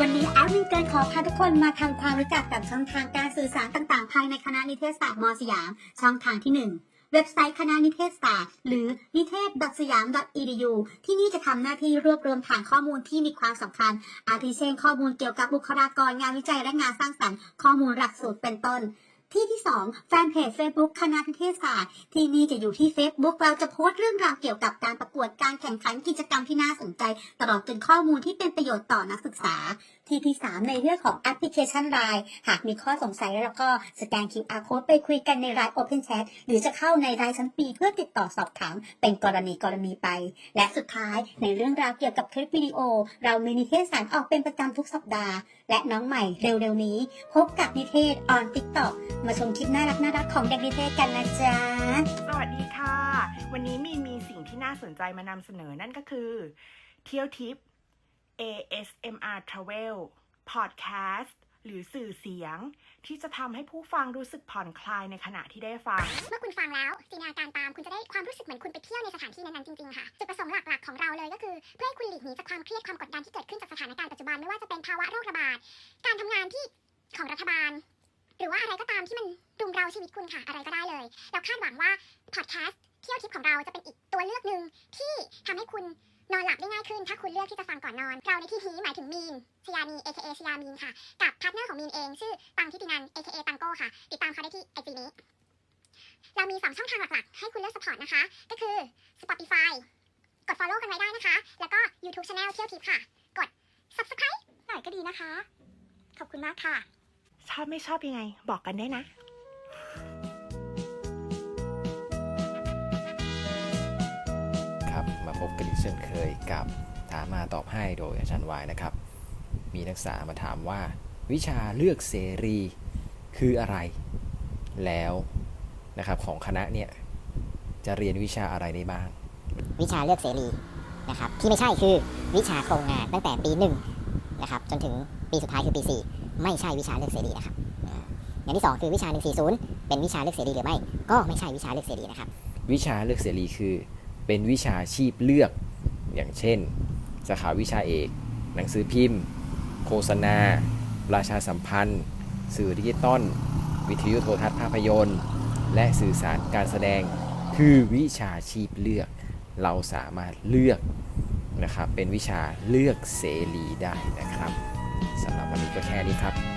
วันนี้แอดมินเกินขอพาทุกคนมาทำความรู้จักกับช่องทางการสื่อสารต่างๆ ภายในคณะนิเทศศาสตร์มสยาม ช่องทางที่ 1เว็บไซต์คณะนิเทศศาสตร์หรือนิเทศสยาม edu ที่นี่จะทำหน้าที่รวบรวมฐานข้อมูลที่มีความสำคัญ อาทิเช่นข้อมูลเกี่ยวกับบุคลากรงานวิจัยและงานสร้างสรรค์ ข้อมูลหลักสูตรเป็นต้น ที่ที่ 2 แฟนเพจ Facebook คณะนิเทศศาสตร์ ที่นี่จะอยู่ที่ Facebook เราจะโพสต์เรื่องราวเกี่ยวกับการประกวดการแข่งขันกิจกรรมที่น่าสนใจ ตลอดจนข้อมูลที่เป็นประโยชน์ต่อนักศึกษา ที่ที่3ในเรื่องของแอปพลิเคชัน Line หากมีข้อสงสัยแล้วก็สแกน QR Code ไปคุยกันใน Line Open Chat หรือจะเข้าในรายชั้นปี เพื่อติดต่อสอบถามเป็นกรณีกรณีไป และสุดท้ายในเรื่องราวเกี่ยวกับคลิปวิดีโอ เรามีนิเทศสารออกเป็นประจำทุกสัปดาห์ และน้องใหม่เร็วๆนี้ พบกับนิเทศ on TikTok มาชมคลิปน่ารักน่ารักของเด็กนิเทศกันนะจ๊ะสวัสดีค่ะ วันนี้มีนมีสิ่งที่น่าสนใจมานำเสนอนั่นก็คือ เที่ยวทิป ASMR Travel Podcast หรือสื่อเสียง ที่จะทำให้ผู้ฟังรู้สึกผ่อนคลายในขณะที่ได้ฟัง เมื่อคุณฟังแล้วจินตนาการตามคุณจะได้ความรู้สึกเหมือนคุณไปเที่ยวในสถานที่นั้นๆจริงๆค่ะ จุดประสงค์หลักๆของเราเลยก็คือ เพื่อให้คุณหลีกหนีจากความเครียดความกดดันที่เกิดขึ้นจากสถานการณ์ปัจจุบันไม่ว่าจะเป็นภาวะโรคระบาด การทำงานที่ของรัฐบาล หรือว่าอะไรก็ตามที่มันรุมเร้าชีวิตคุณค่ะอะไรก็ได้เลย เราคาดหวังว่าพอดแคสต์เที่ยวทิปของเราจะเป็นอีกตัวเลือกหนึ่งที่ทำให้คุณ นอนหลับได้ง่ายขึ้นถ้าคุณเลือกที่จะฟังก่อนนอน เราในที่นี้หมายถึงมีนชยานี AKA ชยามีนค่ะ กับพาร์ทเนอร์ของมีนเอง ชื่อตังทิตินัน AKA ตังโก้ค่ะ ติดตามเขาได้ที่ไอจีนี้ เรามี2ช่องทางหลักๆ ให้คุณเลือกสปอร์ตนะคะ ก็คือ Spotify กด follow กันไว้ได้นะคะ แล้วก็ YouTube Channel เที่ยวทิปค่ะ กด subscribe หน่อยก็ดีนะคะ ขอบคุณมากค่ะ ชอบไม่ชอบยังไง บอกกันได้นะ บมาพบกันอีกเช่นเคยกับถามมาตอบให้โดยอาจารย์วายนะครับ มีนักศึกษามาถามว่า วิชาเลือกเสรีคืออะไรแล้วนะครับของคณะเนี่ยจะเรียนวิชาอะไรได้บ้าง วิชาเลือกเสรีนะครับที่ไม่ใช่คือวิชาโครงงานตั้งแต่ปีหนึ่งนะครับจนถึงปีสุดท้ายคือปี 4 ไม่ใช่วิชาเลือกเสรีนะครับอ่าอย่างที่ 2 คือวิชา 140 เป็นวิชาเลือกเสรีหรือไม่ ก็ไม่ใช่วิชาเลือกเสรีนะครับ วิชาเลือกเสรีคือ เป็นวิชาชีพเลือก อย่างเช่น สาขาวิชาเอก หนังสือพิมพ์ โฆษณา ราชาสัมพันธ์ สื่อดิจิตอล วิทยุโทรทัศน์ภาพยนตร์ และสื่อสารการแสดง คือวิชาชีพเลือก เราสามารถเลือกนะครับ เป็นวิชาเลือกเสรีได้นะครับสำหรับวันนี้ก็แค่นี้ครับ